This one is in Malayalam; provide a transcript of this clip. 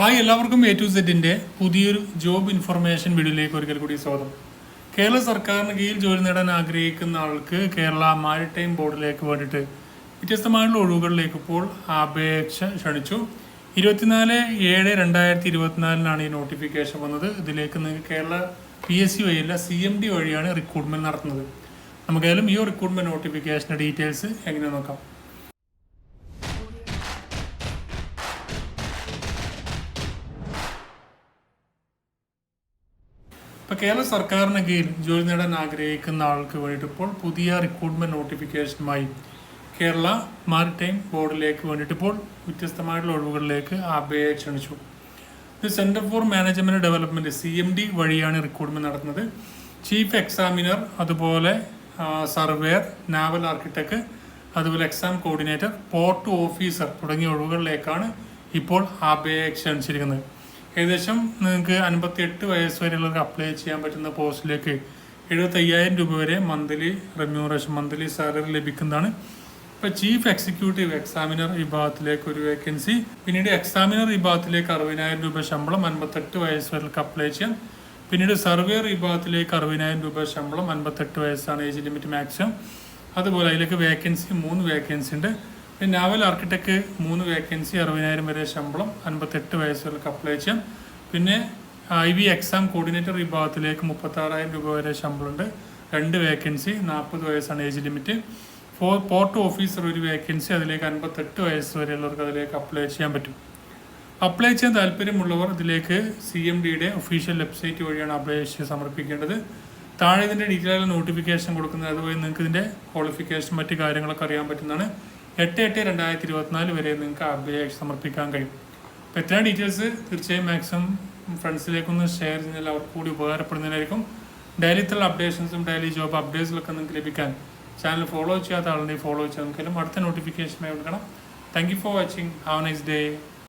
ഹായ് എല്ലാവർക്കും എ ടു സെറ്റിന്റെ പുതിയൊരു ജോബ് ഇൻഫർമേഷൻ വീഡിയോയിലേക്ക് ഒരിക്കൽ കൂടി സ്വാഗതം. കേരള സർക്കാരിന് കീഴിൽ ജോലി നേടാൻ ആഗ്രഹിക്കുന്ന ആൾക്ക് കേരള മാരിടൈം ബോർഡിലേക്ക് വേണ്ടിയിട്ട് വ്യത്യസ്തമായിട്ടുള്ള ഒഴിവുകളിലേക്ക് ഇപ്പോൾ അപേക്ഷ ക്ഷണിച്ചു. ഇരുപത്തിനാല് ഏഴ് രണ്ടായിരത്തി ഇരുപത്തിനാലിനാണ് ഈ നോട്ടിഫിക്കേഷൻ വന്നത്. ഇതിലേക്ക് നിങ്ങൾക്ക് കേരള പി എസ് സി വഴിയല്ല സി എം ഡി വഴിയാണ് റിക്രൂട്ട്മെന്റ് നടത്തുന്നത്. നമുക്കായാലും ഈ റിക്രൂട്ട്മെന്റ് നോട്ടിഫിക്കേഷന്റെ ഡീറ്റെയിൽസ് എങ്ങനെ നോക്കാം? ഇപ്പോൾ കേരള സർക്കാരിന് കീഴിൽ ജോലി നേടാൻ ആഗ്രഹിക്കുന്ന ആൾക്ക് വേണ്ടിയിട്ട് ഇപ്പോൾ പുതിയ റിക്രൂട്ട്മെന്റ് നോട്ടിഫിക്കേഷനുമായി കേരള മാരിടൈം ബോർഡിലേക്ക് വേണ്ടിയിട്ട് ഇപ്പോൾ വ്യത്യസ്തമായിട്ടുള്ള ഒഴിവുകളിലേക്ക് അപേക്ഷ ക്ഷണിച്ചു. ഇത് centre for management development C M D വഴിയാണ് റിക്രൂട്ട്മെന്റ് നടത്തുന്നത്. ചീഫ് എക്സാമിനർ അതുപോലെ സർവേയർ നാവൽ ആർക്കിടെക്ട് അതുപോലെ എക്സാം കോർഡിനേറ്റർ പോർട്ട് ഓഫീസർ തുടങ്ങിയ ഒഴിവുകളിലേക്കാണ് ഇപ്പോൾ അപേക്ഷ ക്ഷണിച്ചിരിക്കുന്നത്. ഏകദേശം നിങ്ങൾക്ക് അൻപത്തി എട്ട് വയസ്സ് വരെയുള്ളവർക്ക് അപ്ലൈ ചെയ്യാൻ പറ്റുന്ന പോസ്റ്റിലേക്ക് എഴുപത്തയ്യായിരം രൂപ വരെ മന്ത്ലി റെമ്യൂറേഷൻ മന്ത്ലി സാലറി ലഭിക്കുന്നതാണ്. ഇപ്പോൾ ചീഫ് എക്സിക്യൂട്ടീവ് എക്സാമിനർ വിഭാഗത്തിലേക്ക് ഒരു വേക്കൻസി പിന്നീട് എക്സാമിനർ വിഭാഗത്തിലേക്ക് അറുപതിനായിരം രൂപ ശമ്പളം അൻപത്തെട്ട് വയസ്സ് വരെയൊക്കെ അപ്ലൈ ചെയ്യാം. പിന്നീട് സർവേയർ വിഭാഗത്തിലേക്ക് അറുപതിനായിരം രൂപ ശമ്പളം അൻപത്തെട്ട് വയസ്സാണ് ഏജ് ലിമിറ്റ് മാക്സിമം അതുപോലെ അതിലേക്ക് വേക്കൻസി മൂന്ന് വേക്കൻസി ഉണ്ട്. പിന്നെ നാവൽ ആർക്കിടെക്ട് മൂന്ന് വേക്കൻസി അറുപതിനായിരം വരെ ശമ്പളം അൻപത്തെട്ട് വയസ്സുകൾക്ക് അപ്ലൈ ചെയ്യാം. പിന്നെ ഐ വി എക്സാം കോർഡിനേറ്റർ വിഭാഗത്തിലേക്ക് മുപ്പത്താറായിരം രൂപ വരെ ശമ്പളമുണ്ട്. രണ്ട് വേക്കൻസി നാൽപ്പത് വയസ്സാണ് age limit for port officer ഒരു വേക്കൻസി അതിലേക്ക് അൻപത്തെട്ട് വയസ്സ് വരെയുള്ളവർക്ക് അതിലേക്ക് അപ്ലൈ ചെയ്യാൻ പറ്റും. അപ്ലൈ ചെയ്യാൻ താല്പര്യമുള്ളവർ ഇതിലേക്ക് സി എം ഡിയുടെ ഒഫീഷ്യൽ വെബ്സൈറ്റ് വഴിയാണ് അപേക്ഷ സമർപ്പിക്കേണ്ടത്. താഴെ ഇതിന്റെ ഡീറ്റെയിൽ നോട്ടിഫിക്കേഷൻ കൊടുക്കുന്നത് അതുവഴി നിങ്ങൾക്ക് ഇതിന്റെ ക്വാളിഫിക്കേഷൻ മറ്റു കാര്യങ്ങളൊക്കെ അറിയാൻ പറ്റുന്നതാണ്. എട്ട് എട്ട് രണ്ടായിരത്തി ഇരുപത്തിനാല് വരെ നിങ്ങൾക്ക് അപേക്ഷ സമർപ്പിക്കാൻ കഴിയും. അപ്പോൾ എത്ര ഡീറ്റെയിൽസ് തീർച്ചയായും മാക്സിമം ഫ്രണ്ട്സിലേക്കൊന്ന് ഷെയർ ചെയ്താൽ അവർക്ക് കൂടി ഉപകാരപ്പെടുന്നതിനായിരിക്കും. ഡെയിലിത്തുള്ള അപ്ഡേഷൻസും ഡെയിലി ജോബ് അപ്ഡേറ്റ്സിലൊക്കെ നിങ്ങൾക്ക് ലഭിക്കാൻ ചാനൽ ഫോളോ ചെയ്യാത്ത ആളുണ്ടെങ്കിൽ ഫോളോ ചെയ്യാൻ അടുത്ത നോട്ടിഫിക്കേഷനായി കൊടുക്കണം. Thank you for watching have nice day